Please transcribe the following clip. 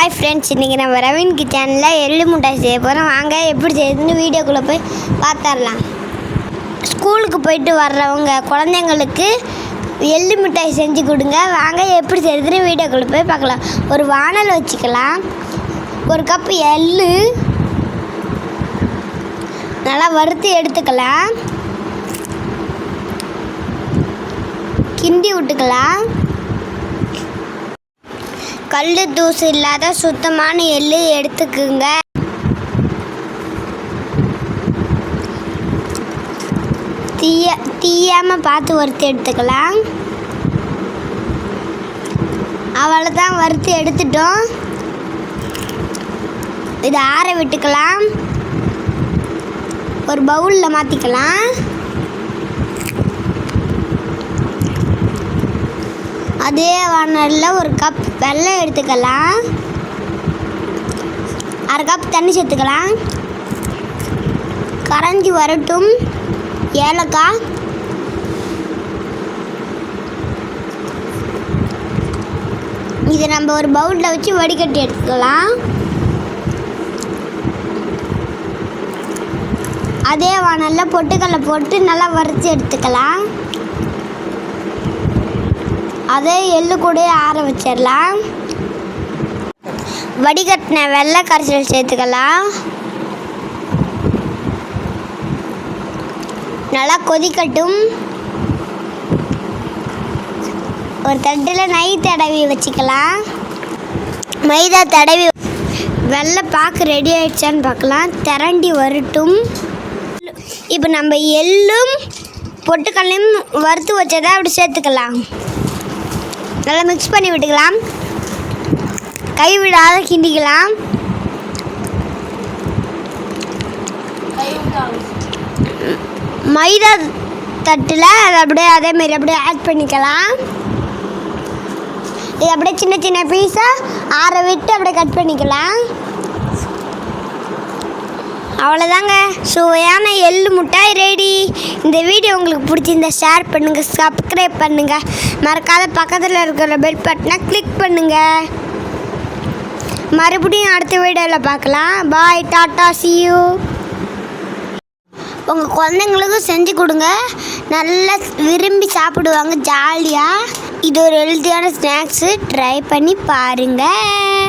Hi friends இன்றைக்கி நம்ம ravine கிச்சனில் எள்ளு முட்டாய் செய்ய போகிறோம் வாங்க எப்படி செய்யுதுன்னு வீடியோக்குள்ளே போய் பார்த்துடலாம் ஸ்கூலுக்கு போயிட்டு வர்றவங்க குழந்தைங்களுக்கு எள்ளு மிட்டாய் செஞ்சு கொடுங்க. வாங்க எப்படி செய்யுதுன்னு வீடியோக்குள்ளே போய் பார்க்கலாம் ஒரு வானல் வச்சுக்கலாம். ஒரு கப் எள்ளு. நல்லா வறுத்து எடுத்துக்கலாம். கிண்டி விட்டுக்கலாம். கல் தூசு இல்லாத சுத்தமான எள்ளு எடுத்துக்குங்க. தீய தீயாமல் பார்த்து வறுத்து எடுத்துக்கலாம். அவ்வளோதான் வறுத்து எடுத்துட்டோம். இதை ஆற விட்டுக்கலாம். ஒரு பவுலில் மாற்றிக்கலாம் அதே வானலில் ஒரு கப் வெள்ளம் எடுத்துக்கலாம். அரை கப் தண்ணி சேர்த்துக்கலாம். கரைஞ்சி வரட்டும். ஏலக்காய். இதை நம்ம ஒரு பவுலில் வச்சு வடிகட்டி எடுத்துக்கலாம். அதே வானலில் பொட்டுக்கடலை போட்டு நல்லா வறுத்து எடுத்துக்கலாம். அதே எள்ளு கூட ஆற வச்சிடலாம். வடிகட்டின வெள்ளை கரைசல் சேர்த்துக்கலாம். நல்லா கொதிக்கட்டும். ஒரு தட்டில் நெய் தடவி வச்சுக்கலாம். மைதா தடவி வெள்ளை பாக்கு ரெடி ஆயிடுச்சான்னு பார்க்கலாம். திரண்டி வரட்டும். இப்போ நம்ம எள்ளும் பொட்டுக்கல்லையும் வறுத்து வச்சதை அப்படி சேர்த்துக்கலாம். நல்லா மிக்ஸ் பண்ணி விட்டுக்கலாம். கைவிடாத கிண்டிக்கலாம். மைதா தட்டில் அதை அப்படியே அதே மாதிரி அப்படியே ஆட் பண்ணிக்கலாம். இது அப்படியே சின்ன சின்ன பீஸாக ஆற விட்டு அப்படியே கட் பண்ணிக்கலாம். அவ்வளோதாங்க சுவையான எள்ளு முட்டாய் ரெடி இந்த வீடியோ உங்களுக்கு பிடிச்சிருந்தா ஷேர் பண்ணுங்கள் சப்ஸ்கிரைப் பண்ணுங்கள் மறக்காத பக்கத்தில் இருக்கிற பெல் பட்டனை கிளிக் பண்ணுங்கள் மறுபடியும் அடுத்த வீடியோவில் பார்க்கலாம். பாய் டாட்டா சியூ உங்கள் குழந்தைங்களுக்கும் செஞ்சு கொடுங்க. நல்லா விரும்பி சாப்பிடுவாங்க ஜாலியாக இது ஒரு ஹெல்த்தியான ஸ்நாக்ஸு ட்ரை பண்ணி பாருங்கள்